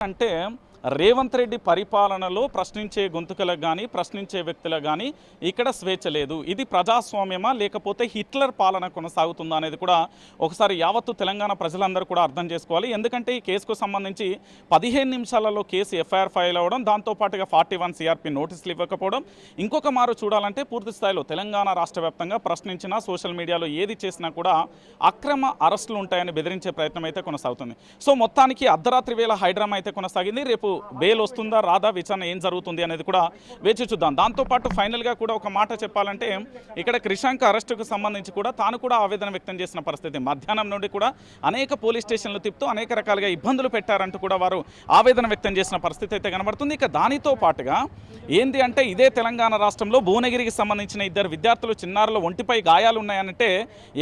అంటే రేవంత్ రెడ్డి పరిపాలనలో ప్రశ్నించే గొంతుకలకు కానీ ప్రశ్నించే వ్యక్తులకు కానీ ఇక్కడ స్వేచ్ఛ లేదు. ఇది ప్రజాస్వామ్యమా లేకపోతే హిట్లర్ పాలన కొనసాగుతుందా అనేది కూడా ఒకసారి యావత్తు తెలంగాణ ప్రజలందరూ కూడా అర్థం చేసుకోవాలి. ఎందుకంటే ఈ కేసుకు సంబంధించి పదిహేను నిమిషాలలో కేసు ఎఫ్ఐఆర్ ఫైల్ అవ్వడం దాంతోపాటుగా ఫార్టీ వన్ సిఆర్పి నోటీసులు ఇవ్వకపోవడం ఇంకొక మారు చూడాలంటే పూర్తి స్థాయిలో తెలంగాణ రాష్ట్ర వ్యాప్తంగా ప్రశ్నించినా సోషల్ మీడియాలో ఏది చేసినా కూడా అక్రమ అరెస్టులు ఉంటాయని బెదిరించే ప్రయత్నం అయితే కొనసాగుతుంది. సో మొత్తానికి అర్ధరాత్రి వేళ హైడ్రామా అయితే కొనసాగింది. రేపు బెయిల్ వస్తుందా రాదా విచారణ ఏం జరుగుతుంది అనేది కూడా వేచి చూద్దాం. దాంతోపాటు ఫైనల్గా కూడా ఒక మాట చెప్పాలంటే ఇక్కడ క్రిషాంక్ అరెస్టుకు సంబంధించి కూడా తాను కూడా ఆవేదన వ్యక్తం చేసిన పరిస్థితి. మధ్యాహ్నం నుండి కూడా అనేక పోలీస్ స్టేషన్లు తిప్పుతూ అనేక రకాలుగా ఇబ్బందులు పెట్టారంటూ కూడా వారు ఆవేదన వ్యక్తం చేసిన పరిస్థితి అయితే కనబడుతుంది. ఇక దానితో పాటుగా ఏంది అంటే ఇదే తెలంగాణ రాష్ట్రంలో భువనగిరికి సంబంధించిన ఇద్దరు విద్యార్థులు చిన్నారుల ఒంటిపై గాయాలు ఉన్నాయనంటే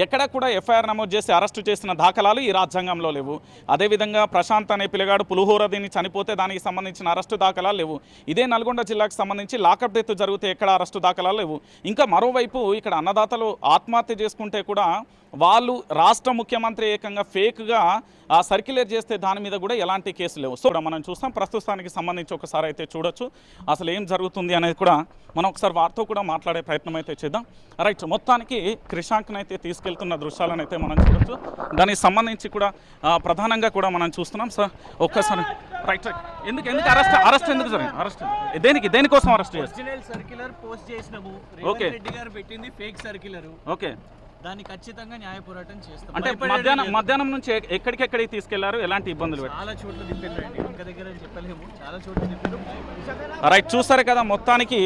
ఎక్కడ కూడా ఎఫ్ఐఆర్ నమోదు చేసి అరెస్టు చేసిన దాఖలాలు ఈ రాజ్యాంగంలో లేవు. అదేవిధంగా ప్రశాంత్ అనే పిల్లగాడు పులిహోర దీన్ని చనిపోతే దానికి సంబంధించిన అరెస్టు దాఖలాలు లేవు. ఇదే నల్గొండ జిల్లాకు సంబంధించి లాకప్ డెత్ జరిగితే ఎక్కడ అరెస్టు దాఖలాలు లేవు. ఇంకా మరోవైపు ఇక్కడ అన్నదాతలు ఆత్మహత్య చేసుకుంటే కూడా వాళ్ళు రాష్ట్ర ముఖ్యమంత్రి ఏకంగా ఫేక్గా సర్క్యులేట్ చేస్తే దాని మీద కూడా ఎలాంటి కేసు లేవు. సో మనం చూస్తాం ప్రస్తుతానికి సంబంధించి ఒకసారి అయితే చూడొచ్చు. అసలు ఏం జరుగుతుంది అనేది కూడా మనం ఒకసారి వారితో కూడా మాట్లాడే ప్రయత్నం అయితే చేద్దాం. రైట్ మొత్తానికి క్రిషాంక్ని అయితే తీసుకెళ్తున్న దృశ్యాలను అయితే మనం చూడొచ్చు. దానికి సంబంధించి కూడా ఆ, ప్రధానంగా కూడా మనం చూస్తున్నాం. సార్ ఒక్కసారి రైట్ రైట్. ఎందుకు ఎందుకు అరెస్ట్ అరెస్ట్ ఎందుకు జరిగింది? అరెస్ట్ దేనికి దేనికోసం అరెస్ట్ చేస్తారు సర్క్యులర్ పోస్ట్ చేసినాము ఓకే. రెడ్డి గారు పెట్టింది ఫేక్ సర్క్యులర్. ఓకే. దాన్ని ఖచ్చితంగా న్యాయ పోరాటం చేస్తాం. అంటే మధ్యాహ్నం. మధ్యాహ్నం నుంచి ఎక్- ఎక్కడికెక్కడికి తీసుకెళ్ళారు? ఎలాంటి ఇబ్బందులు చాలా చోట్ల తిప్పారండి ఒక్క దగ్గర చెప్పలేము. చాలా చోట్ల తిప్పారు. రైట్ చూసారు కదా మొత్తానికి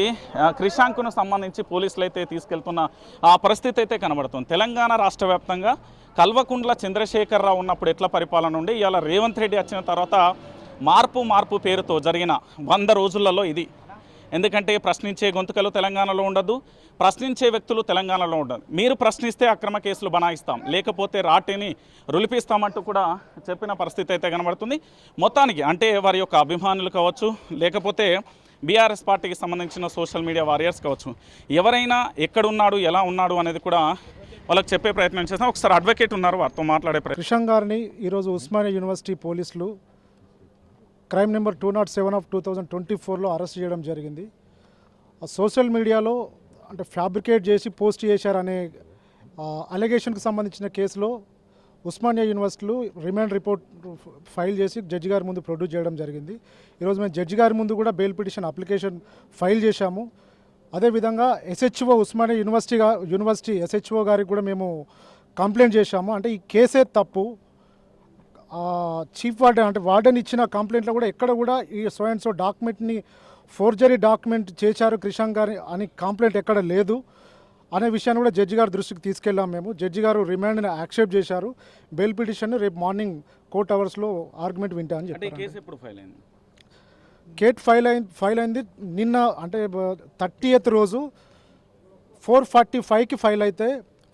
క్రిషాంక్ను సంబంధించి పోలీసులు అయితే తీసుకెళ్తున్న ఆ పరిస్థితి అయితే కనబడుతుంది. తెలంగాణ రాష్ట్ర వ్యాప్తంగా కల్వకుంట్ల చంద్రశేఖరరావు ఉన్నప్పుడు ఎట్లా పరిపాలన ఉండి? ఇవాళ రేవంత్ రెడ్డి వచ్చిన తర్వాత మార్పు మార్పు పేరుతో జరిగిన వంద రోజులలో ఇది. ఎందుకంటే ప్రశ్నించే గొంతుకలు తెలంగాణలో ఉండదు ప్రశ్నించే వ్యక్తులు తెలంగాణలో ఉండదు మీరు ప్రశ్నిస్తే అక్రమ కేసులు బనాయిస్తాం. లేకపోతే రాటిని రులిపిస్తామంటూ కూడా చెప్పిన పరిస్థితి అయితే కనబడుతుంది. మొత్తానికి అంటే వారి యొక్క అభిమానులు కావచ్చు లేకపోతే బీఆర్ఎస్ పార్టీకి సంబంధించిన సోషల్ మీడియా వారియర్స్ కావచ్చు. ఎవరైనా ఎక్కడున్నాడు ఎలా ఉన్నాడు అనేది కూడా వాళ్ళకి చెప్పే ప్రయత్నం చేస్తాం. ఒకసారి అడ్వకేట్ ఉన్నారు వారితో మాట్లాడే ప్రయత్నం. కృషం గారిని ఈరోజు ఉస్మానియా యూనివర్సిటీ పోలీసులు crime number two naught seven of two thousand twenty ఫోర్లో అరెస్ట్ చేయడం జరిగింది. ఆ సోషల్ మీడియాలో అంటే ఫ్యాబ్రికేట్ చేసి పోస్ట్ చేశారనే అలిగేషన్కి సంబంధించిన కేసులో ఉస్మానియా యూనివర్సిటీలో రిమాండ్ రిపోర్ట్ ఫైల్ చేసి జడ్జి గారి ముందు ప్రొడ్యూస్ చేయడం జరిగింది. ఈరోజు మేము జడ్జి గారి ముందు కూడా బెయిల్ పిటిషన్ అప్లికేషన్ ఫైల్ చేశాము. అదేవిధంగా SHO Osmania University University SHO గారికి కూడా మేము కంప్లైంట్ చేశాము. అంటే ఈ కేసే తప్పు. చీఫ్ వార్డెన్ అంటే వార్డెన్ ఇచ్చిన కంప్లైంట్లో కూడా ఎక్కడ కూడా ఈ సో అండ్ సో డాక్యుమెంట్ని ఫోర్జరీ డాక్యుమెంట్ చేశారు క్రిషాంక్ గారి అని కంప్లైంట్ ఎక్కడ లేదు. అనే విషయాన్ని కూడా జడ్జి గారి దృష్టికి తీసుకెళ్ళాం మేము. జడ్జి గారు రిమాండ్ని యాక్సెప్ట్ చేశారు. బెయిల్ పిటిషన్ రేపు మార్నింగ్ కోర్ట్ అవర్స్లో ఆర్గ్యుమెంట్ వింటా అని చెప్పారు కేట్ ఫైల్ అయింది? ఫైల్ అయింది నిన్న అంటే థర్టీ ఎయిత్ రోజు ఫోర్ ఫార్టీ ఫైవ్కి ఫైల్ అయితే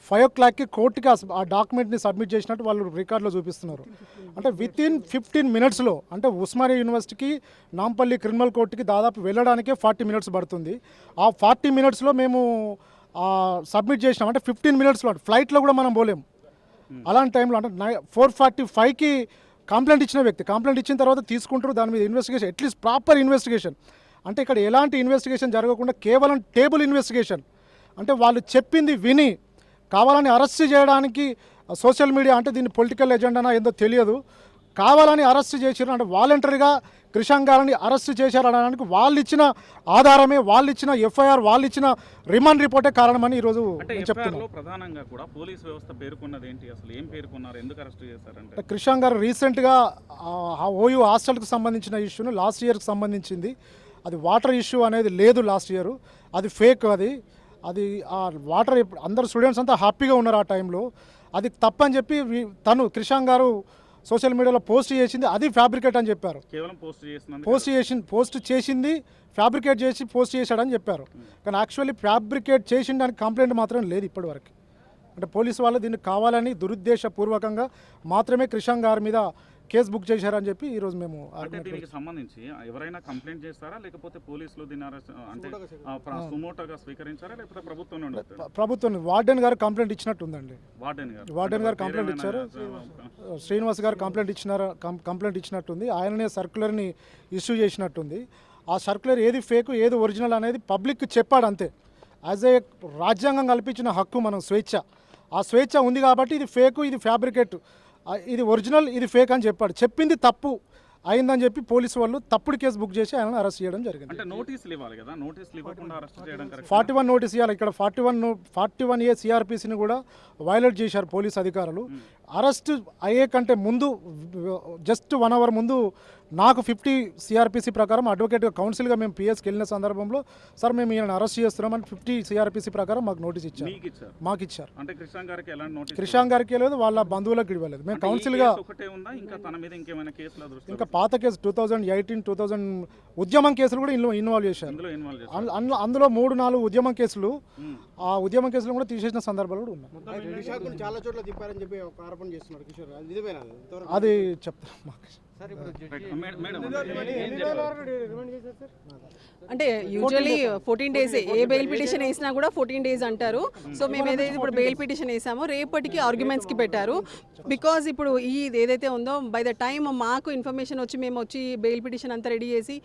ఫైవ్ ఓ క్లాక్కి కోర్టుకి ఆ- డాక్యుమెంట్ని సబ్మిట్ చేసినట్టు వాళ్ళు రికార్డులో చూపిస్తున్నారు. అంటే విత్ ఇన్ ఫిఫ్టీన్ మినిట్స్లో అంటే ఉస్మానియా యూనివర్సిటీకి నాంపల్లి క్రిమినల్ కోర్టుకి దాదాపు వెళ్ళడానికే ఫార్టీ మినిట్స్ పడుతుంది. ఆ ఫార్టీ మినిట్స్లో మేము సబ్మిట్ చేసినాం. అంటే ఫిఫ్టీన్ మినిట్స్లో ఫ్లైట్లో కూడా మనం పోలేం. అలాంటి టైంలో అంటే నై ఫోర్ ఫార్టీ ఫైవ్కి కంప్లైంట్ ఇచ్చిన వ్యక్తి కంప్లైంట్ ఇచ్చిన తర్వాత తీసుకుంటారు దాని మీద ఇన్వెస్టిగేషన్ అట్లీస్ట్ ప్రాపర్ ఇన్వెస్టిగేషన్. అంటే ఇక్కడ ఎలాంటి ఇన్వెస్టిగేషన్ జరగకుండా కేవలం టేబుల్ ఇన్వెస్టిగేషన్. అంటే వాళ్ళు చెప్పింది విని కావాలని అరెస్ట్ చేయడానికి సోషల్ మీడియా అంటే దీన్ని పొలిటికల్ ఎజెండానా ఏందో తెలియదు. కావాలని అరెస్ట్ చేసారు అంటే వాలంటరీగా క్రిషాంక్ గారిని అరెస్ట్ చేశారు అనడానికి వాళ్ళు ఇచ్చిన ఆధారమే వాళ్ళు ఇచ్చిన ఎఫ్ఐఆర్ వాళ్ళు ఇచ్చిన రిమాండ్ రిపోర్టే కారణమని ఈరోజు లో ప్రధానంగా కూడా పోలీస్ వ్యవస్థ పేర్కొన్నది ఏంటి అసలు ఏం పేర్కొన్నారు? ఎందుకు అరెస్ట్ చేశారంటే? అంటే క్రిషాంక్ గారు రీసెంట్గా ఓయూ హాస్టల్కి సంబంధించిన ఇష్యూను లాస్ట్ ఇయర్కి సంబంధించింది. అది వాటర్ ఇష్యూ అనేది లేదు లాస్ట్ ఇయర్. అది ఫేక్ అది. అది ఆ వాటర్ అందరు స్టూడెంట్స్ అంతా హ్యాపీగా ఉన్నారు ఆ టైంలో అది తప్పని చెప్పి తను క్రిషాంక్ గారు సోషల్ మీడియాలో పోస్ట్ చేసింది అది ఫ్యాబ్రికేట్ అని చెప్పారు. కేవలం పోస్ట్ చేసినందుకు పోస్ట్ చేసి పోస్ట్ చేసింది ఫ్యాబ్రికేట్ చేసి పోస్ట్ చేశాడని చెప్పారు. కానీ యాక్చువల్లీ ఫ్యాబ్రికేట్ చేసిండని కంప్లైంట్ మాత్రం లేదు ఇప్పటివరకు. అంటే పోలీసు వాళ్ళు దీన్ని కావాలని దురుద్దేశపూర్వకంగా మాత్రమే క్రిషాంక్ గారి మీద కేసు బుక్ చేశారని చెప్పి ఈరోజు మేము అంటే ఆర్గ్యుమెంట్ దీనికి సంబంధించి ఎవరైనా కంప్లైంట్ చేస్తారా? లేకపోతే పోలీసులు అంటే సుమోటోగా స్వీకరించారా? లేకపోతే ప్రభుత్వం నుండి? ప్రభుత్వం వార్డెన్ గారు కంప్లైంట్ ఇచ్చినట్టుందండి వార్డెన్ గారు. వార్డెన్ గారు కంప్లైంట్ ఇచ్చారు. శ్రీనివాస్ గారు కంప్లైంట్ ఇచ్చినారు కంప్లైంట్ ఇచ్చినట్టుంది. ఆయననే సర్క్యులర్ని ఇష్యూ చేసినట్టుంది. ఆ సర్క్యులర్ ఏది ఫేక్ ఏది ఒరిజినల్ అనేది పబ్లిక్ చెప్పాడు అంతే. యాజ్ ఏ రాజ్యాంగం కల్పించిన హక్కు మనం స్వేచ్ఛ. ఆ స్వేచ్ఛ ఉంది కాబట్టి ఇది ఫేక్ ఇది ఫ్యాబ్రికేట్. ఇది ఒరిజినల్ ఇది ఫేక్ అని చెప్పాడు. చెప్పింది తప్పు అయిందని చెప్పి పోలీసు వాళ్ళు తప్పుడు కేసు బుక్ చేసి ఆయన అరెస్ట్ చేయడం జరిగింది. అంటే నోటీసులు ఇవ్వాలి కదా? నోటీసులు ఇవ్వకుండా అరెస్ట్ చేయడం కరెక్ట్ ఫార్టీ వన్ నోటీస్ ఇవ్వాలి. ఇక్కడ forty one forty one A సిఆర్పిసిని కూడా వైలేట్ చేశారు పోలీస్ అధికారులు. అరెస్ట్ అయ్యే కంటే ముందు జస్ట్ వన్ అవర్ ముందు నాకు ఫిఫ్టీ సిఆర్పిసి ప్రకారం అడ్వకేట్ కౌన్సిల్గా మేము పిఎస్కి వెళ్ళిన సందర్భంలో సార్ మేము ఈయన అరెస్ట్ చేస్తున్నామని ఫిఫ్టీ సిఆర్పిసి ప్రకారం మాకు నోటీస్ ఇచ్చారు. మీకు ఇచ్చారు? అంటే కృష్ణ గారికి ఎలాంటి నోటీస్ క్రిషాంక్ గారికి ఇవ్వలేదు వాళ్ళ బంధువులకు ఇవ్వలేదు. మేము కౌన్సిల్గా ఇంకా తన మీద ఇంకేమైనా కేసుల దృష్టి ఇంకా పాత case two thousand eighteen two thousand ఉద్యమం కేసులు కూడా ఇందులో ఇన్వాల్వ్ చేశారు. అందులో- మూడు నాలుగు ఉద్యమం కేసులు ఆ ఉద్యమం కేసులు కూడా తీసేసిన సందర్భాలు కూడా ఉన్నాయి. చాలా చోట్ల తిప్పారని చెప్పి ఆరోపణ చేస్తున్నారు కిషోర్ అది నిజమేనా అది? ఇంతవరకు అది చెప్తారు మాకు అంటే యూజువల్లీ ఫోర్టీన్ డేస్ ఏ బెయిల్ పిటిషన్ వేసినా కూడా ఫోర్టీన్ డేస్ అంటారు. సో మేము ఏదైతే ఇప్పుడు బెయిల్ పిటిషన్ వేసామో రేపటికి ఆర్గ్యుమెంట్స్కి పెట్టారు. బికాజ్ ఇప్పుడు ఈ ఏదైతే ఉందో బై ద టైం మాకు ఇన్ఫర్మేషన్ వచ్చి మేము వచ్చి బెయిల్ పిటిషన్ అంతా రెడీ చేసి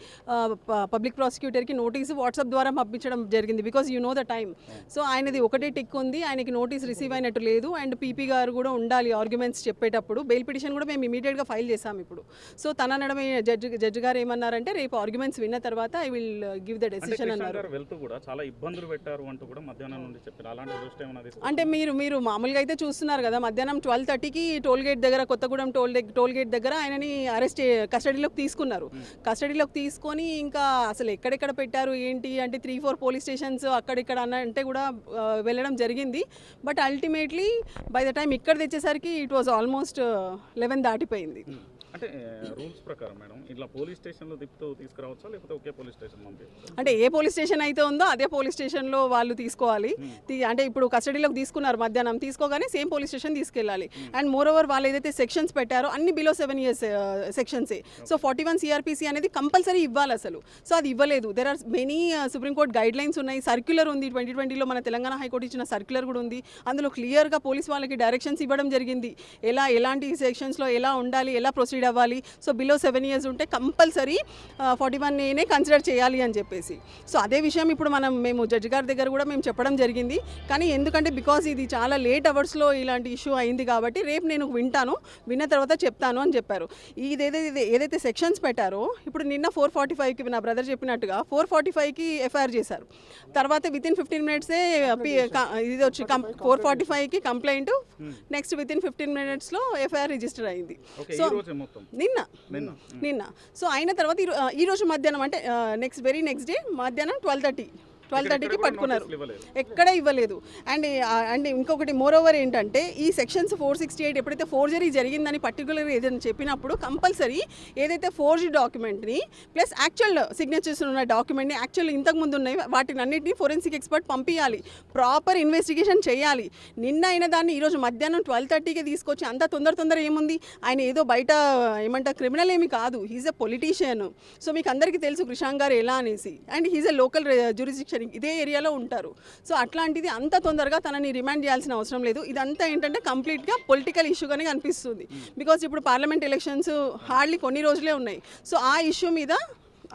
పబ్లిక్ ప్రాసిక్యూటర్కి నోటీస్ వాట్సాప్ ద్వారా పంపించడం జరిగింది. Because you know the time so ఆయనది ఒకటే టిక్ ఉంది. ఆయనకి నోటీస్ రిసీవ్ అయినట్టు లేదు. అండ్ పీపీ గారు కూడా ఉండాలి ఆర్గ్యుమెంట్స్ చెప్పేటప్పుడు. బెయిల్ పిటిషన్ కూడా మేము ఇమీడియట్గా ఫైల్ చేసాం ఇప్పుడు. సో తన అనడమే జడ్జి జడ్జి గారు ఏమన్నారంటే రేపు ఆర్గ్యుమెంట్స్ విన్న తర్వాత I will give the decision అన్నారు. గారు వెళ్తూ కూడా చాలా ఇబ్బందులు పెట్టారు అంటూ కూడా మధ్యాహ్నం నుండి చెప్పారు. అలాంటి దృష్టి ఏమైనా తీసుకు- అంటే మీరు మీరు మామూలుగా అయితే చూస్తున్నారు కదా మధ్యాహ్నం ట్వెల్వ్ థర్టీకి టోల్ గేట్ దగ్గర కొత్తగూడెం టోల్ టోల్ గేట్ దగ్గర ఆయనని అరెస్ట్ కస్టడీలోకి తీసుకున్నారు. కస్టడీలోకి తీసుకొని ఇంకా అసలు ఎక్కడెక్కడ పెట్టారు ఏంటి అంటే త్రీ ఫోర్ పోలీస్ స్టేషన్స్ అక్కడిక్కడ అన్న అంటే కూడా ఆ, వెళ్ళడం జరిగింది. But ultimately by the time ఇక్కడ తెచ్చేసరికి ఇట్ వాజ్ ఆల్మోస్ట్ లెవెన్ దాటిపోయింది. అంటే రూల్స్ ప్రకారం మేడం ఇట్లా పోలీస్ స్టేషన్లో తిప్పుతూ తీసుకురావచ్చా? లేకపోతే ఒకే పోలీస్ స్టేషన్ పంపించచ్చు అంటే ఏ పోలీస్ స్టేషన్ అయితే ఉందో అదే పోలీస్ స్టేషన్లో వాళ్ళు తీసుకోవాలి. తీ- అంటే ఇప్పుడు కస్టడీలోకి తీసుకున్నారు మధ్యాహ్నం తీసుకోగానే సేమ్ పోలీస్ స్టేషన్ తీసుకెళ్ళాలి. అండ్ మోర్ ఓవర్ వాళ్ళు ఏదైతే సెక్షన్స్ పెట్టారో అన్ని బిలో సెవెన్ ఇయర్స్ సెక్షన్సే. సో ఫార్టీ వన్ సిఆర్పిసి అనేది కంపల్సరీ ఇవ్వాలి అసలు. సో అది ఇవ్వలేదు. There are many Supreme Court guidelines ఉన్నాయి. సర్క్యులర్ ఉంది. ట్వంటీ ట్వంటీలో మన తెలంగాణ హైకోర్టు ఇచ్చిన సర్క్యులర్ కూడా ఉంది. అందులో క్లియర్గా పోలీస్ వాళ్ళకి డైరెక్షన్స్ ఇవ్వడం జరిగింది. ఎలా ఎలాంటి సెక్షన్స్లో ఎలా ఉండాలి ఎలా ప్రొసీడ్ అవ్వాలి. సో బిలో సెవెన్ ఇయర్స్ ఉంటే కంపల్సరీ ఫార్టీ వన్ ఏనే కన్సిడర్ చేయాలి అని చెప్పేసి. సో అదే విషయం ఇప్పుడు మనం మేము జడ్జి గారి దగ్గర కూడా మేము చెప్పడం జరిగింది. కానీ ఎందుకంటే బికాజ్ ఇది చాలా లేట్ అవర్స్లో ఇలాంటి ఇష్యూ అయింది కాబట్టి రేపు నేను వింటాను. విన్న తర్వాత చెప్తాను అని చెప్పారు. ఇది ఏదైతే ఏదైతే సెక్షన్స్ పెట్టారో ఇప్పుడు నిన్న ఫోర్ ఫార్టీ ఫైవ్కి నా బ్రదర్ చెప్పినట్టుగా ఫోర్ ఫార్టీ ఫైవ్కి ఎఫ్ఐఆర్ చేశారు. తర్వాత విత్ ఇన్ ఫిఫ్టీన్ మినిట్సే ఇది వచ్చి ఫోర్ ఫార్టీ ఫైవ్కి complaint next with in fifteen మినిట్స్లో ఎఫ్ఐఆర్ రిజిస్టర్ అయింది. ఓకే సో ఈ రోజే మొత్తం. నిన్న. నిన్న. నిన్న. సో అయిన తర్వాత ఈ రోజు మధ్యాహ్నం అంటే నెక్స్ట్ వెరీ నెక్స్ట్ డే మధ్యాహ్నం ట్వెల్వ్ థర్టీ ట్వెల్వ్ థర్టీకి పట్టుకున్నారు. ఎక్కడ ఇవ్వలేదు. అండ్ అండ్ ఇంకొకటి మోర్ ఓవర్ ఏంటంటే ఈ సెక్షన్స్ ఫోర్ సిక్స్టీ ఎయిట్ ఎప్పుడైతే ఫోర్జరీ జరిగిందని పర్టికులర్ ఏదైనా చెప్పినప్పుడు కంపల్సరీ ఏదైతే ఫోర్జీ డాక్యుమెంట్ని ప్లస్ యాక్చువల్ సిగ్నేచర్స్ ఉన్న డాక్యుమెంట్ని యాక్చువల్ ఇంతకుముందు ఉన్నాయి వాటిని అన్నింటినీ ఫోరెన్సిక్ ఎక్స్పర్ట్ పంపించాలి ప్రాపర్ ఇన్వెస్టిగేషన్ చేయాలి. నిన్న అయిన దాన్ని ఈరోజు మధ్యాహ్నం ట్వెల్వ్ థర్టీకి తీసుకొచ్చి అంత తొందర తొందర ఏముంది? ఆయన ఏదో బయట ఏమంటారు క్రిమినల్ ఏమి కాదు. హీజ్ ఎ పొలిటీషియన్ సో మీకు అందరికీ తెలుసు కృషాంక్ గారు ఎలా అనేసి. And he's a local jurisdiction ఇదే ఏరియాలో ఉంటారు. సో అట్లాంటిది అంత తొందరగా తనని రిమాండ్ చేయాల్సిన అవసరం లేదు. ఇదంతా ఏంటంటే కంప్లీట్గా పొలిటికల్ ఇష్యూగానే కనిపిస్తుంది. బికాజ్ ఇప్పుడు పార్లమెంట్ ఎలక్షన్స్ హార్డ్లీ కొన్ని రోజులే ఉన్నాయి. సో ఆ ఇష్యూ మీద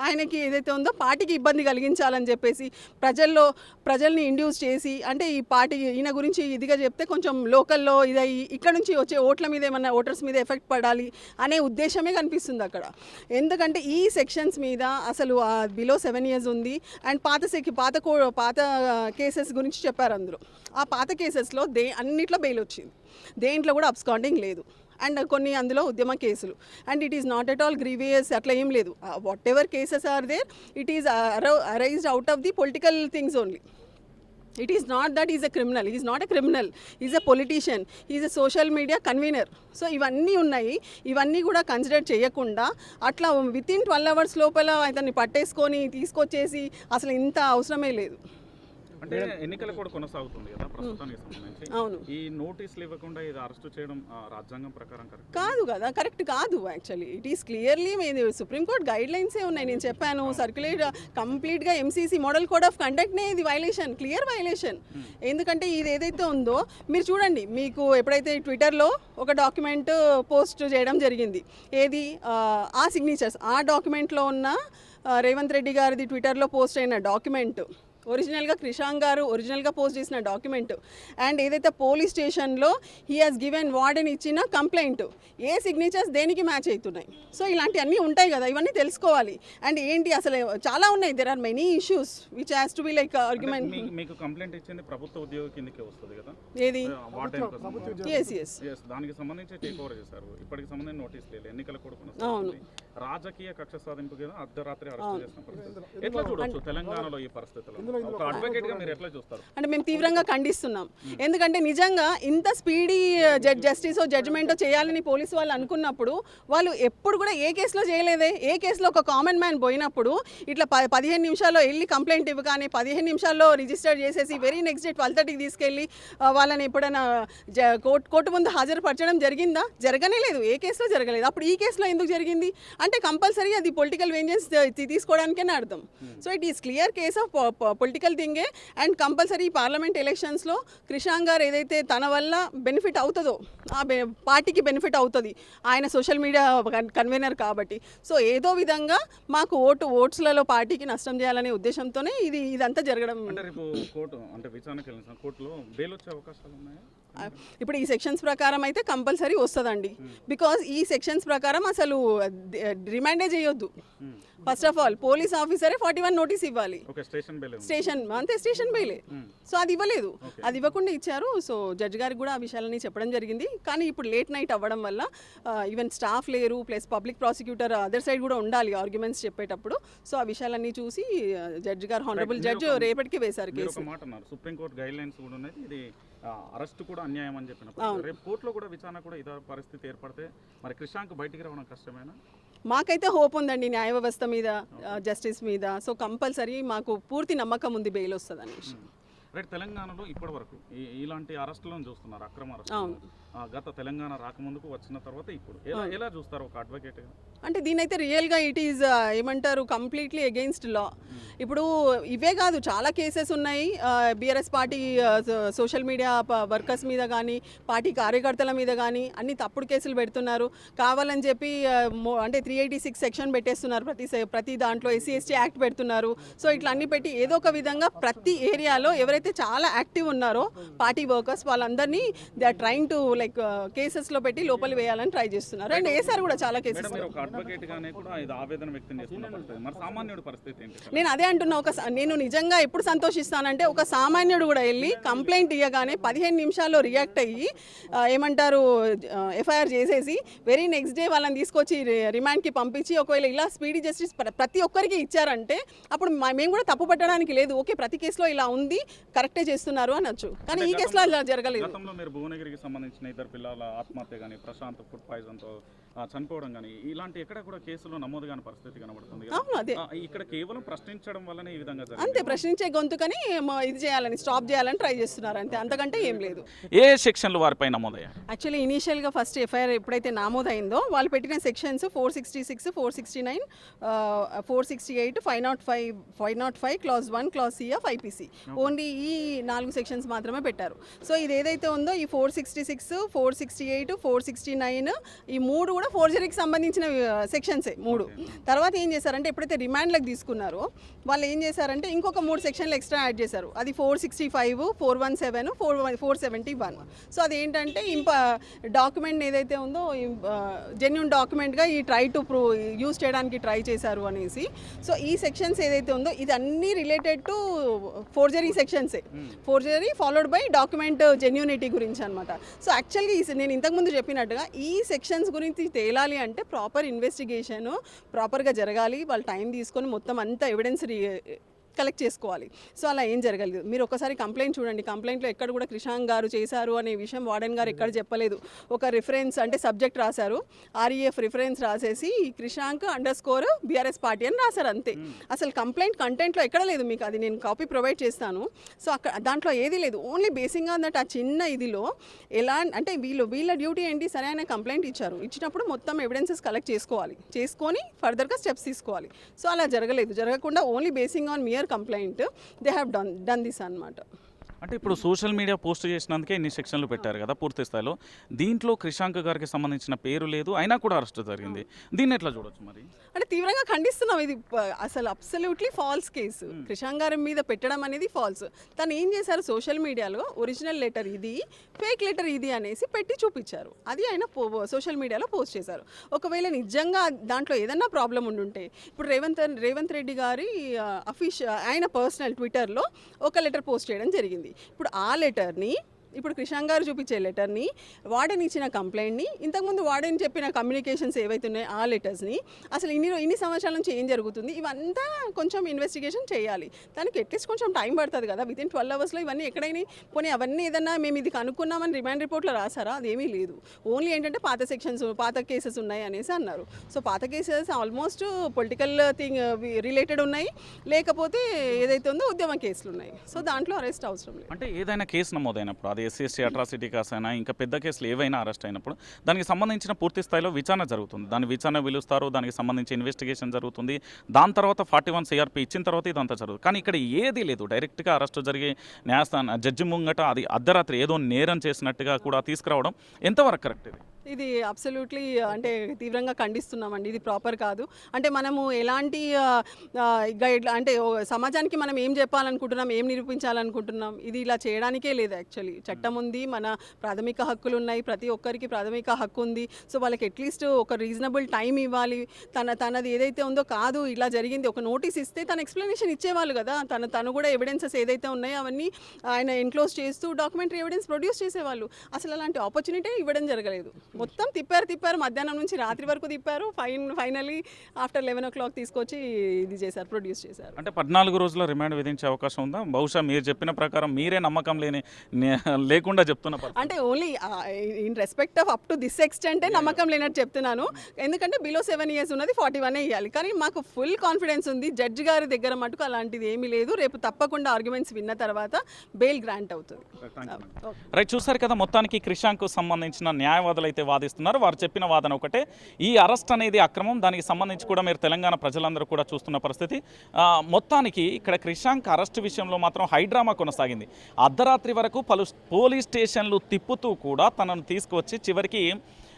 ఆయనకి ఏదైతే ఉందో పార్టీకి ఇబ్బంది కలిగించాలని చెప్పేసి ప్రజల్లో ప్రజల్ని ఇండ్యూస్ చేసి అంటే ఈ పార్టీ ఈయన గురించి ఇదిగా చెప్తే కొంచెం లోకల్లో ఇదై ఇక్కడ నుంచి వచ్చే ఓట్ల మీద ఏమన్నా ఓటర్స్ మీద ఎఫెక్ట్ పడాలి అనే ఉద్దేశమే కనిపిస్తుంది అక్కడ. ఎందుకంటే ఈ సెక్షన్స్ మీద అసలు బిలో సెవెన్ ఇయర్స్ ఉంది. అండ్ పాత సెక్కి పాత కో పాత కేసెస్ గురించి చెప్పారు అందులో. ఆ పాత కేసెస్లో దే అన్నిట్లో బెయిల్ వచ్చింది. దేంట్లో కూడా అబ్స్కాండింగ్ లేదు. అండ్ కొన్ని అందులో ఉద్యమ కేసులు. And it is not at all grievous అట్లా ఏం లేదు. Whatever cases are there it is arised out of the political things only it is not that is a criminal is not a criminal is a politician is a social media convener so ఇవన్నీ ఉన్నాయి. ఇవన్నీ కూడా consider చేయకుండా అట్లా with in twelve hours లోపల అతన్ని పట్టేసుకొని తీసుకొచ్చేసి అసలు ఇంత అవసరమే లేదు. అంటే ఎన్నికలు కూడా కొనసాగుతుంది కదా ప్రస్తుతానికి సంబంధించి. అవును. ఈ నోటీసులు ఇవ్వకుండా ఇది అరెస్ట్ చేయడం రాజ్యాంగం ప్రకారం కరెక్ట్? కాదు కదా కరెక్ట్ కాదు యాక్చువల్లీ. ఇట్ ఈస్ క్లియర్లీ మీది సుప్రీంకోర్టు గైడ్ లైన్సే ఉన్నాయి. నేను చెప్పాను సర్క్యులేట్ కంప్లీట్గా ఎంసీసీ మోడల్ కోడ్ ఆఫ్ కండక్ట్నే ఇది వైలేషన్ క్లియర్ వైలేషన్ ఎందుకంటే ఇది ఏదైతే ఉందో మీరు చూడండి మీకు ఎప్పుడైతే ట్విట్టర్లో ఒక డాక్యుమెంట్ పోస్ట్ చేయడం జరిగింది ఏది ఆ, సిగ్నేచర్స్ ఆ డాక్యుమెంట్లో ఉన్న రేవంత్ రెడ్డి గారిది ట్విట్టర్లో పోస్ట్ అయిన డాక్యుమెంట్ ఒరిజినల్గా క్రిషాంగ్ గారు ఒరిజినల్గా పోస్ట్ చేసిన డాక్యుమెంట్. అండ్ ఏదైతే పోలీస్ స్టేషన్లో హీ హాజ్ గివెన్ వార్డెన్ ఇచ్చిన కంప్లైంట్ ఏ సిగ్నేచర్స్ దేనికి మ్యాచ్ అవుతున్నాయి? సో ఇలాంటివన్నీ ఉంటాయి కదా ఇవన్నీ తెలుసుకోవాలి. అండ్ ఏంటి అసలు చాలా ఉన్నాయి there are many issues which has to be like argument మీకు కంప్లైంట్ ఇచ్చింది ప్రభుత్వ ఉద్యోగి కిందకే వస్తుంది కదా? ఏది? వార్డెన్ ఎస్ ఎస్ Yes, దానికి సంబంధించి టేక్ ఓవర్ చేశారు. ఇప్పటికి సంబంధించి నోటీస్ లేదు. ఎన్నికలు కూడా అవును. రాజకీయ కక్ష సాధింపు కదా అర్ధరాత్రి అరెస్ట్ చేసిన పరిస్థితి. ఎట్లా చూడొచ్చు తెలంగాణలో ఈ పరిస్థితుల్లో ఒక అడ్వకేట్గా మీరు ఎట్లా చూస్తారు? అంటే మేము తీవ్రంగా ఖండిస్తున్నాం. ఎందుకంటే నిజంగా ఇంత స్పీడీ జస్టిస్ జడ్జిమెంట్ చేయాలని పోలీసు వాళ్ళు అనుకున్నప్పుడు వాళ్ళు ఎప్పుడు కూడా ఏ కేసులో చేయలేదే. ఏ కేసులో ఒక కామన్ మ్యాన్ పోయినప్పుడు ఇట్లా ప పదిహేను నిమిషాల్లో వెళ్ళి కంప్లైంట్ ఇవ్వగానే పదిహేను నిమిషాల్లో రిజిస్టర్ చేసేసి వెరీ నెక్స్ట్ డే ట్వెల్వ్ థర్టీకి తీసుకెళ్ళి ఆ, వాళ్ళని ఎప్పుడైనా జ- కోర్టు కోర్టు ముందు హాజరుపరచడం జరిగిందా? జరగనే లేదు. ఏ కేసులో జరగలేదు. అప్పుడు ఈ కేసులో ఎందుకు జరిగింది? అంటే కంపల్సరీ అది పొలిటికల్ వెంజెన్స్ తీసుకోవడానికే అర్థం. So it is clear case of political థింగే and compulsory parliament ఎలక్షన్స్లో క్రిషాంగ్ గారు ఏదైతే తన వల్ల బెనిఫిట్ అవుతుందో ఆ బె పార్టీకి బెనిఫిట్ అవుతుంది ఆయన సోషల్ మీడియా కన్వీనర్ కాబట్టి. సో ఏదో విధంగా మాకు ఓటు ఓట్స్లలో పార్టీకి నష్టం చేయాలనే ఉద్దేశంతోనే ఇది ఇదంతా జరగడం అంటే రేపు కోర్టు అంటే విచారణకు వెళ్ళిన కోర్టులో బెయిల్ వచ్చే అవకాశాలు ఉన్నాయా? ఇప్పుడు ఈ సెక్షన్స్ ప్రకారం అయితే కంపల్సరీ వస్తుందండి. బికాజ్ ఈ సెక్షన్స్ ప్రకారం అసలు రిమాండే చేయొద్దు. ఫస్ట్ ఆఫ్ ఆల్ పోలీస్ ఆఫీసరే ఫార్టీ వన్ నోటీస్ ఇవ్వాలి. స్టేషన్ అంతే స్టేషన్ బెయిలే. సో అది ఇవ్వలేదు. అది ఇవ్వకుండా ఇచ్చారు. సో జడ్జ్ గారికి కూడా ఆ విషయాలని చెప్పడం జరిగింది. కానీ ఇప్పుడు లేట్ నైట్ అవ్వడం వల్ల ఈవెన్ స్టాఫ్ లేరు plus public prosecutor other side కూడా ఉండాలి ఆర్గ్యుమెంట్స్ చెప్పేటప్పుడు. సో ఆ విషయాలన్నీ చూసి జడ్జ్ గారు హానరబుల్ జడ్జ్ రేపటికి వేశారు కేసు. సుప్రీంకోర్టు గైడ్ లైన్స్ కూడా ఇది అరెస్ట్ కూడా అన్యాయం అని చెప్పినప్పుడు. రేపు కోర్టులో కూడా విచారణ కూడా ఇదే పరిస్థితి ఏర్పడితే మరి క్రిషాంక్ బయటికి రావడం కష్టమేనా? మాకైతే హోప్ ఉందండి న్యాయ వ్యవస్థ మీద జస్టిస్ మీద. సో కంపల్సరీ మాకు పూర్తి నమ్మకం ఉంది బెయిల్ వస్తుంది అనేసి రైట్ తెలంగాణలో ఇప్పటి వరకు ఇలాంటి అరెస్టులను చూస్తున్నారు అక్రమ ఆ, గత తెలంగాణ రాకముందుకు వచ్చిన తర్వాత ఇప్పుడు. ఎలా ఎలా చూస్తారు ఒక అడ్వకేట్ అంటే దీనైతే రియల్గా ఇట్ ఈజ్ uh, ఏమంటారు కంప్లీట్లీ అగెయిన్స్ట్ లా ఇప్పుడు ఇవే కాదు చాలా కేసెస్ ఉన్నాయి. BRS party social media workers మీద కానీ పార్టీ కార్యకర్తల మీద కానీ అన్ని తప్పుడు కేసులు పెడుతున్నారు. కావాలని చెప్పి uh, అంటే త్రీ ఎయిటీ సిక్స్ సెక్షన్ పెట్టేస్తున్నారు ప్రతి ప్రతి దాంట్లో ఎస్సీ ఎస్టీ యాక్ట్ పెడుతున్నారు. సో ఇట్లా అన్ని పెట్టి ఏదో ఒక విధంగా ప్రతి ఏరియాలో ఎవరైతే చాలా యాక్టివ్ ఉన్నారో పార్టీ వర్కర్స్ వాళ్ళందరినీ they are trying to like కేసెస్లో పెట్టి లోపలి వేయాలని ట్రై చేస్తున్నారు. అండ్ వేసారు కూడా చాలా కేసెస్ అడ్వకేట్ గానే కూడా ఇది ఆవేదన వ్యక్తం చేస్తున్న పరిస్థితి. మరి సామాన్యుడి పరిస్థితి ఏంటి నేను అదే అంటున్నా ఒక నేను నిజంగా ఎప్పుడు సంతోషిస్తానంటే ఒక సామాన్యుడు కూడా వెళ్ళి కంప్లైంట్ ఇవ్వగానే పదిహేను నిమిషాల్లో రియాక్ట్ అయ్యి ఏమంటారు ఎఫ్ఐఆర్ చేసేసి వెరీ నెక్స్ట్ డే వాళ్ళని తీసుకొచ్చి రిమాండ్కి పంపించి ఒకవేళ ఇలా స్పీడీ జస్టిస్ ప్ర- ప్రతి ఒక్కరికి ఇచ్చారంటే అప్పుడు మా- మేము కూడా తప్పు పట్టడానికి లేదు. ఓకే ప్రతి కేసులో ఇలా ఉంది కరెక్టే చేస్తున్నారు అనొచ్చు. కానీ ఈ కేసులో అలా జరగలేదు. గతంలో మీరు భువనగిరికి సంబంధించిన ఇద్దరు పిల్లల ఆత్మహత్య కానీ ప్రశాంత్ ఫుడ్ పాయిజన్తో ఆ, చనిపోవడం కానీ ఇలాంటి ఎక్కడ కూడా కేసులు నమోదు కాని పరిస్థితి కనబడుతుంది. అవును అదే. ఇక్కడ కేవలం ప్రశ్నించడం వల్లనే ఈ విధంగా అంతే ప్రశ్నించే గొంతుకని ఇది చేయాలని స్టాప్ చేయాలని ట్రై చేస్తున్నారు అంతే. అంతకంటే ఏం లేదు. ఏ సెక్షన్లు వారిపై నమోదయ్యాయి? యాక్చువల్లీ ఇనీషియల్గా ఫస్ట్ ఎఫ్ఐఆర్ ఎప్పుడైతే నామోదైందో వాళ్ళు పెట్టిన sections four sixty six four sixty nine four sixty eight five naught five five naught five clause one clause C of IPC. Only ఈ నాలుగు సెక్షన్స్ మాత్రమే పెట్టారు. సో ఇది ఏదైతే ఉందో ఈ four sixty six four sixty eight four sixty nine ఈ మూడు కూడా ఫోర్జరీకి సంబంధించిన సెక్షన్సే మూడు. తర్వాత ఏం చేశారంటే ఎప్పుడైతే రిమాండ్లకు తీసుకున్నారో వాళ్ళు ఏం చేశారంటే ఇంకొక మూడు సెక్షన్లు ఎక్స్ట్రా యాడ్ చేశారు. అది four sixty five four one seven four one four seventy one. So అది ఏంటంటే ఇంప డాక్యుమెంట్ ఏదైతే ఉందో జెన్యున్ డాక్యుమెంట్గా ఈ ట్రై టు ప్రూవ్ యూస్ చేయడానికి ట్రై చేశారు అనేసి. సో ఈ సెక్షన్స్ ఏదైతే ఉందో ఇది అన్నీ related to forgery సెక్షన్సే forgery followed by document genuinity గురించి అనమాట సో యాక్చువల్గా ఈ నేను ఇంతకుముందు చెప్పినట్టుగా ఈ సెక్షన్స్ గురించి తేలాలి అంటే ప్రాపర్ ఇన్వెస్టిగేషన్ ప్రాపర్గా జరగాలి వాళ్ళు టైం తీసుకొని మొత్తం అంతా ఎవిడెన్స్ కలెక్ట్ చేసుకోవాలి. సో అలా ఏం జరగలేదు. మీరు ఒకసారి కంప్లైంట్ చూడండి. కంప్లైంట్లో ఎక్కడ కూడా క్రిషాంక్ గారు చేశారు అనే విషయం వార్డెన్ గారు ఎక్కడ చెప్పలేదు. ఒక రిఫరెన్స్ అంటే సబ్జెక్ట్ రాశారు. ఆర్ఈఎఫ్ రిఫరెన్స్ రాసేసి Krishank underscore BRS party అని రాశారు అంతే. అసలు కంప్లైంట్ కంటెంట్లో ఎక్కడ లేదు మీకు. అది నేను కాపీ ప్రొవైడ్ చేస్తాను. సో అక్కడ దాంట్లో ఏది లేదు. ఓన్లీ బేసింగ్గా అన్నట్టు ఆ చిన్న ఇదిలో ఎలా అంటే వీళ్ళు వీళ్ళ డ్యూటీ ఏంటి? సరే ఆయన కంప్లైంట్ ఇచ్చారు. ఇచ్చినప్పుడు మొత్తం ఎవిడెన్సెస్ కలెక్ట్ చేసుకోవాలి. చేసుకొని ఫర్దర్గా స్టెప్స్ తీసుకోవాలి. సో అలా జరగలేదు. జరగకుండా only basing on mere clear complaint they have done done this అనమాట అంటే ఇప్పుడు సోషల్ మీడియా పోస్ట్ చేసినందుకే ఇన్ని సెక్షన్లు పెట్టారు కదా పూర్తి స్థాయిలో. దీంట్లో క్రిషాంక్ గారికి సంబంధించిన పేరు లేదు అయినా కూడా అరెస్ట్ జరిగింది. దీన్ని ఎట్లా చూడొచ్చు మరి? అంటే తీవ్రంగా ఖండిస్తున్నాం ఇది. అసలు అబ్సల్యూట్లీ ఫాల్స్ కేసు క్రిషాంక్ గారి మీద పెట్టడం అనేది ఫాల్స్ తను ఏం చేశారు సోషల్ మీడియాలో? ఒరిజినల్ లెటర్ ఇది ఫేక్ లెటర్ ఇది అనేసి పెట్టి చూపించారు. అది ఆయన సోషల్ మీడియాలో పోస్ట్ చేశారు. ఒకవేళ నిజంగా దాంట్లో ఏదన్నా ప్రాబ్లం ఉండుంటే ఇప్పుడు రేవంత్ రేవంత్ రెడ్డి గారి అఫీష్ ఆయన పర్సనల్ ట్విట్టర్లో ఒక లెటర్ పోస్ట్ చేయడం జరిగింది. ఇప్పుడు ఆ లెటర్ని ఇప్పుడు కృష్ణాంగ్ గారు చూపించే లెటర్ని వార్డెన్ ఇచ్చిన కంప్లైంట్ని ఇంతకుముందు వార్డెన్ చెప్పిన కమ్యూనికేషన్స్ ఏవైతే ఉన్నాయో ఆ లెటర్స్ని అసలు ఇన్ని ఇన్ని సంవత్సరాల నుంచి ఏం జరుగుతుంది? ఇవంతా కొంచెం ఇన్వెస్టిగేషన్ చేయాలి. దానికి అట్లీస్ట్ కొంచెం టైం పడుతుంది కదా. విత్ ఇన్ ట్వెల్వ్ అవర్స్లో ఇవన్నీ ఎక్కడైనా పోనీ అవన్నీ ఏదన్నా మేము ఇది కనుక్కున్నామని రిమాండ్ రిపోర్ట్లో రాసారా? అదేమీ లేదు. ఓన్లీ ఏంటంటే పాత సెక్షన్స్ పాత కేసెస్ ఉన్నాయి అనేసి అన్నారు. సో పాత cases almost political thing related ఉన్నాయి. లేకపోతే ఏదైతే ఉందో ఉద్యమ కేసులు ఉన్నాయి. సో దాంట్లో అరెస్ట్ అవసరం లేదు. అంటే ఏదైనా కేసు నమోదైనప్పుడు అది ఎస్సీ ఎస్టీ అట్రాసిటీ కేసు అయినా ఇంకా పెద్ద కేసులు ఏవైనా అరెస్ట్ అయినప్పుడు దానికి సంబంధించిన పూర్తి స్థాయిలో విచారణ జరుగుతుంది. దాని విచారణ పిలుస్తారు దానికి సంబంధించి ఇన్వెస్టిగేషన్ జరుగుతుంది. దాని తర్వాత ఫార్టీ వన్ సిఆర్పి ఇచ్చిన తర్వాత ఇదంతా జరుగుతుంది. కానీ ఇక్కడ ఏది లేదు. డైరెక్ట్గా అరెస్ట్ జరిగి న్యాయస్థాన జడ్జి ముంగట అది అర్ధరాత్రి ఏదో నేరం చేసినట్టుగా కూడా తీసుకురావడం ఎంతవరకు కరెక్ట్ ఇది? ఇది అబ్సల్యూట్లీ అంటే తీవ్రంగా ఖండిస్తున్నామండి. ఇది ప్రాపర్ కాదు. అంటే మనము ఎలాంటి గైడ్ అంటే ఓ సమాజానికి మనం ఏం చెప్పాలనుకుంటున్నాం ఏం నిరూపించాలనుకుంటున్నాం ఇది ఇలా చేయడానికే లేదు యాక్చువల్లీ చట్టం ఉంది మన ప్రాథమిక హక్కులు ఉన్నాయి ప్రతి ఒక్కరికి ప్రాథమిక హక్కు ఉంది. సో వాళ్ళకి అట్లీస్ట్ ఒక రీజనబుల్ టైం ఇవ్వాలి. తన తనది ఏదైతే ఉందో కాదు ఇలా జరిగింది. ఒక నోటీస్ ఇస్తే తన ఎక్స్ప్లెనేషన్ ఇచ్చేవాళ్ళు కదా. తన తను కూడా ఎవిడెన్సెస్ ఏదైతే ఉన్నాయో అవన్నీ ఆయన ఎన్క్లోజ్ చేస్తూ డాక్యుమెంటరీ ఎవిడెన్స్ ప్రొడ్యూస్ చేసేవాళ్ళు. అసలు అలాంటి ఆపర్చునిటీ ఇవ్వడం జరగలేదు. మొత్తం తిప్పారు తిప్పారు. మధ్యాహ్నం నుంచి రాత్రి వరకు తిప్పారు. Fine finally after eleven o'clock తీసుకొచ్చి ఇది చేశారు ప్రొడ్యూస్ చేశారు. అంటే పద్నాలుగు రోజుల రిమాండ్ విధించే అవకాశం ఉందా? బహుశా మీరు చెప్పిన ప్రకారం మీరే నమ్మకం లేని లేకుండా చెప్తున్న పరిస్థితి. అంటే only in respect of up to this ఎక్స్టెంటే నమ్మకం లేనట్టు చెప్తున్నాను. ఎందుకంటే బిలో సెవెన్ ఇయర్స్ ఉన్నది ఫార్టీ వన్ ఇవ్వాలి కానీ మాకు ఫుల్ కాన్ఫిడెన్స్ ఉంది జడ్జి గారి దగ్గర మటుకు అలాంటిది ఏమీ లేదు. రేపు తప్పకుండా ఆర్గ్యుమెంట్స్ విన్న తర్వాత బెయిల్ గ్రాంట్ అవుతుంది. రైట్ చూసారు కదా మొత్తానికి క్రిషాంక్ సంబంధించిన న్యాయవాదులు అయితే వాదిస్తున్నారు వారు చెప్పిన వాదన ఒకటే. ఈ అరెస్ట్ అనేది అక్రమం. దానికి సంబంధించి కూడా మీరు తెలంగాణ ప్రజలందరూ కూడా చూస్తున్న పరిస్థితి. మొత్తానికి ఇక్కడ క్రిషాంక్ అరెస్ట్ విషయంలో మాత్రం హైడ్రామా కొనసాగింది. అర్ధరాత్రి వరకు పలు పోలీస్ స్టేషన్లు తిప్పుతూ కూడా తనను తీసుకువచ్చి చివరికి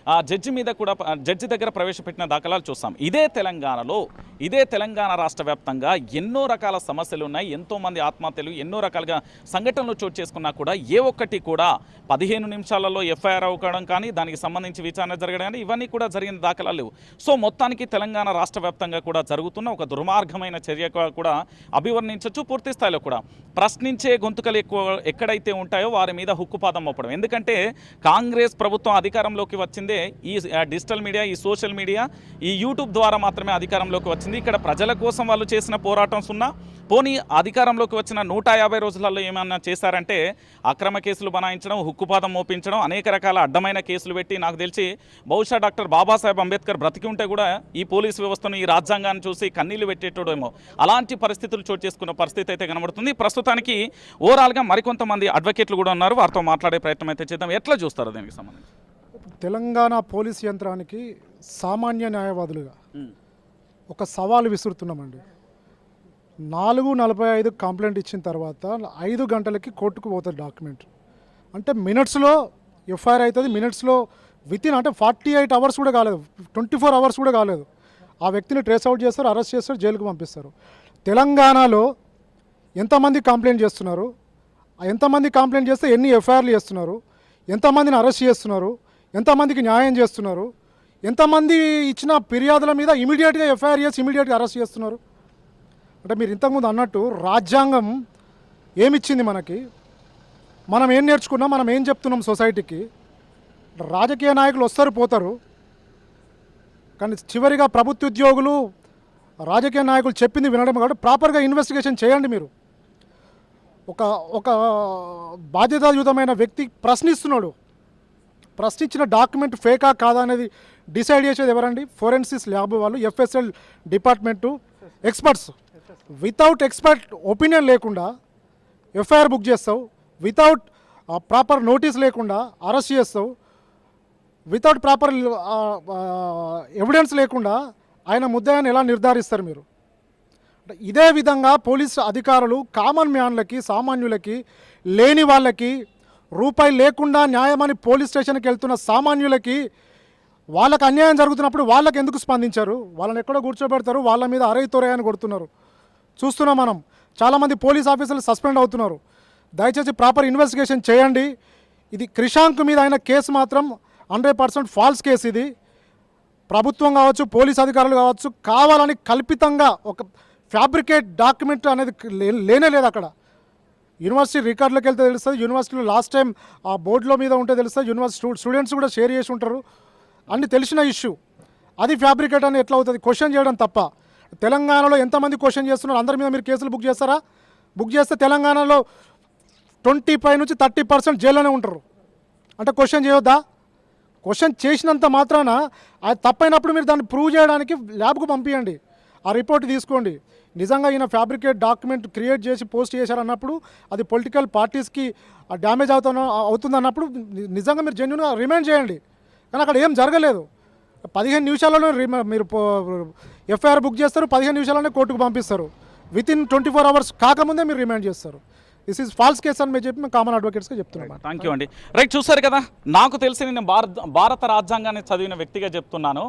ఆ జడ్జి మీద కూడా జడ్జి దగ్గర ప్రవేశపెట్టిన దాఖలాలు చూస్తాం. ఇదే తెలంగాణలో ఇదే తెలంగాణ రాష్ట్ర వ్యాప్తంగా ఎన్నో రకాల సమస్యలు ఉన్నాయి. ఎంతోమంది ఆత్మహత్యలు ఎన్నో రకాలుగా సంఘటనలు చోటు చేసుకున్నా కూడా ఏ ఒక్కటి కూడా పదిహేను నిమిషాలలో ఎఫ్ఐఆర్ అవ్వడం కానీ దానికి సంబంధించి విచారణ జరగడం కానీ ఇవన్నీ కూడా జరిగిన దాఖలాలు లేవు. సో మొత్తానికి తెలంగాణ రాష్ట్ర వ్యాప్తంగా కూడా జరుగుతున్న ఒక దుర్మార్గమైన చర్య కూడా అభివర్ణించవచ్చు పూర్తి స్థాయిలో కూడా. ప్రశ్నించే గొంతుకలు ఎక్కువ ఎక్కడైతే ఉంటాయో వారి మీద హుక్కుపాదం మోపడం. ఎందుకంటే కాంగ్రెస్ ప్రభుత్వం అధికారంలోకి వచ్చింది ఈ డిజిటల్ మీడియా ఈ సోషల్ మీడియా ఈ యూట్యూబ్ ద్వారా మాత్రమే అధికారంలోకి వచ్చింది. ఇక్కడ ప్రజల కోసం వాళ్ళు చేసిన పోరాటం సున్నా. పోనీ అధికారంలోకి వచ్చిన నూట యాభై రోజులలో ఏమన్నా చేశారంటే అక్రమ కేసులు బనాయించడం హుక్కుపాదం మోపించడం అనేక రకాల అడ్డమైన కేసులు పెట్టి నాకు తెలిసి బహుశా డాక్టర్ బాబాసాహెబ్ అంబేద్కర్ బ్రతికి ఉంటే కూడా ఈ పోలీస్ వ్యవస్థను ఈ రాజ్యాంగాన్ని చూసి కన్నీళ్ళు పెట్టేటోడేమో. అలాంటి పరిస్థితులు చోటు చేసుకున్న పరిస్థితి అయితే కనబడుతుంది. ప్రస్తుతానికి ఓవరాల్గా మరికొంతమంది అడ్వకేట్లు కూడా ఉన్నారు. వారితో మాట్లాడే ప్రయత్నం అయితే చేద్దాం. ఎట్లా చూస్తారు దీనికి సంబంధించి? తెలంగాణ పోలీస్ యంత్రానికి సామాన్య న్యాయవాదులుగా ఒక సవాలు విసురుతున్నామండి. నాలుగు నలభై ఐదు కంప్లైంట్ ఇచ్చిన తర్వాత ఐదు గంటలకి కోర్టుకు పోతుంది డాక్యుమెంట్. అంటే మినిట్స్లో ఎఫ్ఐఆర్ అవుతుంది మినిట్స్లో విత్ ఇన్ అంటే ఫార్టీ ఎయిట్ అవర్స్ కూడా కాలేదు ట్వంటీ ఫోర్ అవర్స్ కూడా కాలేదు. ఆ వ్యక్తిని ట్రేస్ అవుట్ చేస్తారు అరెస్ట్ చేస్తారు జైలుకు పంపిస్తారు. తెలంగాణలో ఎంతమంది కంప్లైంట్ చేస్తున్నారు? ఎంతమంది కంప్లైంట్ చేస్తే ఎన్ని ఎఫ్ఐఆర్లు చేస్తున్నారు? ఎంతమందిని అరెస్ట్ చేస్తున్నారు? ఎంతమందికి న్యాయం చేస్తున్నారు? ఎంతమంది ఇచ్చిన ఫిర్యాదుల మీద ఇమీడియట్గా ఎఫ్ఐఆర్ చేసి ఇమీడియట్గా అరెస్ట్ చేస్తున్నారు? అంటే మీరు ఇంతకుముందు అన్నట్టు రాజ్యాంగం ఏమిచ్చింది మనకి? మనం ఏం నేర్చుకున్నాం? మనం ఏం చెప్తున్నాం సొసైటీకి? రాజకీయ నాయకులు వస్తారు పోతారు. కానీ చివరిగా ప్రభుత్వ ఉద్యోగులు రాజకీయ నాయకులు చెప్పింది వినడం కాబట్టి ప్రాపర్గా ఇన్వెస్టిగేషన్ చేయండి మీరు. ఒక ఒక బాధ్యతాయుతమైన వ్యక్తి ప్రశ్నిస్తున్నాడు. ప్రశ్నించిన డాక్యుమెంట్ ఫేకా కాదా అనేది డిసైడ్ చేసేది ఎవరండి? ఫోరెన్సిస్ ల్యాబ్ వాళ్ళు FSL department experts. Without expert opinion లేకుండా ఎఫ్ఐఆర్ బుక్ చేస్తావు వితౌట్ ప్రాపర్ నోటీస్ లేకుండా అరెస్ట్ చేస్తావు వితౌట్ ప్రాపర్ ఎవిడెన్స్ లేకుండా ఆయన ముద్దాయని ఎలా నిర్ధారిస్తారు మీరు? ఇదే విధంగా పోలీస్ అధికారులు కామన్ మ్యాన్లకి సామాన్యులకి లేని వాళ్ళకి రూపాయి లేకుండా న్యాయమని పోలీస్ స్టేషన్కి వెళ్తున్న సామాన్యులకి వాళ్ళకి అన్యాయం జరుగుతున్నప్పుడు వాళ్ళకి ఎందుకు స్పందించారు? వాళ్ళని ఎక్కడో కూర్చోబెడతారు వాళ్ళ మీద అరై అని కొడుతున్నారు. చూస్తున్నాం మనం. చాలామంది పోలీస్ ఆఫీసర్లు సస్పెండ్ అవుతున్నారు. దయచేసి ప్రాపర్ ఇన్వెస్టిగేషన్ చేయండి. ఇది క్రిషాంక్ మీద అయిన కేసు మాత్రం హండ్రెడ్ పర్సెంట్ ఫాల్స్ కేసు ఇది. ప్రభుత్వం కావచ్చు పోలీస్ అధికారులు కావచ్చు కావాలని కల్పితంగా ఒక ఫ్యాబ్రికేట్ డాక్యుమెంట్ అనేది లే- లేనే లేదు అక్కడ. యూనివర్సిటీ రికార్డులకు వెళ్తే తెలుస్తుంది. యూనివర్సిటీలో లాస్ట్ టైం ఆ బోర్డులో మీద ఉంటే తెలుస్తుంది. యూనివర్సిటీ స్టూడెంట్స్ కూడా షేర్ చేసి ఉంటారు. అన్ని తెలిసిన ఇష్యూ అది ఫ్యాబ్రికేట్ అని ఎట్లా అవుతుంది? క్వశ్చన్ చేయడం తప్ప. తెలంగాణలో ఎంతమంది క్వశ్చన్ చేస్తున్నారు? అందరి మీద మీరు కేసులు బుక్ చేస్తారా? బుక్ చేస్తే తెలంగాణలో ట్వంటీ ఫైవ్ నుంచి థర్టీ పర్సెంట్ జైల్లోనే ఉంటారు. అంటే క్వశ్చన్ చేయొద్దా? క్వశ్చన్ చేసినంత మాత్రాన అది తప్పైనప్పుడు మీరు దాన్ని ప్రూవ్ చేయడానికి ల్యాబ్కు పంపించండి ఆ రిపోర్ట్ తీసుకోండి. నిజంగా ఈయన ఫ్యాబ్రికేట్ డాక్యుమెంట్ క్రియేట్ చేసి పోస్ట్ చేశారన్నప్పుడు అది పొలిటికల్ పార్టీస్కి డ్యామేజ్ అవుతున్న అవుతుందన్నప్పుడు నిజంగా మీరు జెన్యున్గా రిమైండ్ చేయండి. కానీ అక్కడ ఏం జరగలేదు. పదిహేను నిమిషాలలో మీరు ఎఫ్ఐఆర్ బుక్ చేస్తారు పదిహేను నిమిషాలనే కోర్టుకు పంపిస్తారు. Within twenty four hours కాకముందే మీరు రిమైండ్ చేస్తారు. దిస్ ఈజ్ ఫాల్స్ కేస్ అని మీరు చెప్పి మేము కామన్ అడ్వకేట్స్గా చెప్తున్నాం థ్యాంక్ యూ అండి. రైట్ చూసారు కదా? నాకు తెలిసి నేను భారత భారత రాజ్యాంగాన్ని చదివిన వ్యక్తిగా చెప్తున్నాను.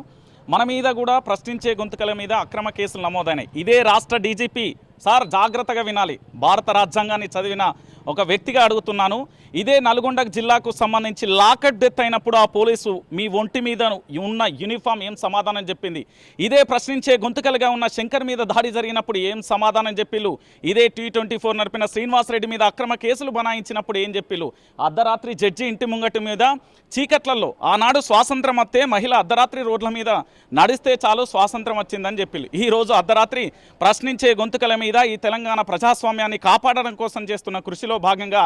మన మీద కూడా ప్రశ్నించే గొంతుకల మీద అక్రమ కేసులు నమోదైనాయి. ఇదే రాష్ట్ర డీజీపీ సార్ జాగ్రత్తగా వినాలి. భారత రాజ్యాంగాన్ని చదివిన ఒక వ్యక్తిగా అడుగుతున్నాను. ఇదే నల్గొండ జిల్లాకు సంబంధించి లాకట్ డెత్ అయినప్పుడు ఆ పోలీసు మీ ఒంటి మీద ఉన్న యూనిఫామ్ ఏం సమాధానం చెప్పింది? ఇదే ప్రశ్నించే గొంతుకలుగా ఉన్న శంకర్ మీద దాడి జరిగినప్పుడు ఏం సమాధానం చెప్పిల్లు? ఇదే టీ ట్వంటీ ఫోర్ నడిపిన శ్రీనివాసరెడ్డి మీద అక్రమ కేసులు బనాయించినప్పుడు ఏం చెప్పిల్లు? అర్ధరాత్రి జడ్జి ఇంటి ముంగటి మీద చీకట్లలో ఆనాడు స్వాతంత్రం వస్తే మహిళ అర్ధరాత్రి రోడ్ల మీద నడిస్తే చాలు స్వాతంత్రం వచ్చిందని చెప్పిల్లు. ఈ రోజు అర్ధరాత్రి ప్రశ్నించే గొంతుకల మీద ఈ తెలంగాణ ప్రజాస్వామ్యాన్ని కాపాడడం కోసం చేస్తున్న కృషిలో భాగంగా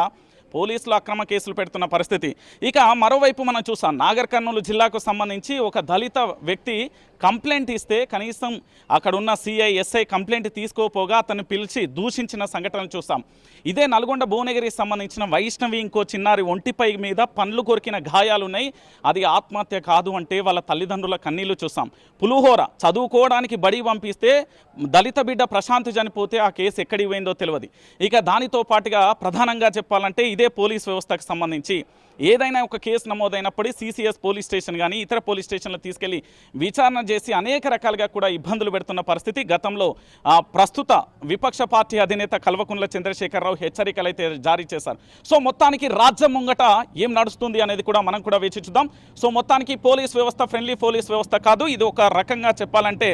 పోలీసులు అక్రమ కేసులు పెడుతున్న పరిస్థితి. ఇక మరోవైపు మనం చూసాం నాగర్ కర్నూలు జిల్లాకు సంబంధించి ఒక దళిత వ్యక్తి కంప్లైంట్ ఇస్తే కనీసం అక్కడ ఉన్న సిఐ ఎస్ఐ కంప్లైంట్ తీసుకోపోగా అతను పిలిచి దూషించిన సంఘటనలు చూసాం. ఇదే నల్గొండ భువనగిరికి సంబంధించిన వైష్ణవి ఇంకో చిన్నారి ఒంటిపై మీద పండ్లు కొరికిన గాయాలున్నాయి. అది ఆత్మహత్య కాదు అంటే వాళ్ళ తల్లిదండ్రుల కన్నీళ్ళు చూసాం. పులిహోర చదువుకోవడానికి బడి పంపిస్తే దళిత బిడ్డ ప్రశాంత్ చనిపోతే ఆ కేసు ఎక్కడికి పోయిందో తెలియదు. ఇక దానితో పాటుగా ప్రధానంగా చెప్పాలంటే ఇదే పోలీస్ వ్యవస్థకు సంబంధించి ఏదైనా ఒక కేసు నమోదైనప్పుడు సిసిఎస్ పోలీస్ స్టేషన్ కానీ ఇతర పోలీస్ స్టేషన్లు తీసుకెళ్ళి విచారణ చేసి అనేక రకాలుగా కూడా ఇబ్బందులు పెడుతున్న పరిస్థితి. గతంలో ప్రస్తుత విపక్ష పార్టీ అధినేత కల్వకుంట్ల చంద్రశేఖరరావు హెచ్చరికలు అయితే జారీ చేశారు. సో మొత్తానికి రాజ్యం ముంగట ఏం నడుస్తుంది అనేది కూడా మనం కూడా వేచి చూద్దాం. సో మొత్తానికి పోలీస్ వ్యవస్థ ఫ్రెండ్లీ పోలీస్ వ్యవస్థ కాదు. ఇది ఒక రకంగా చెప్పాలంటే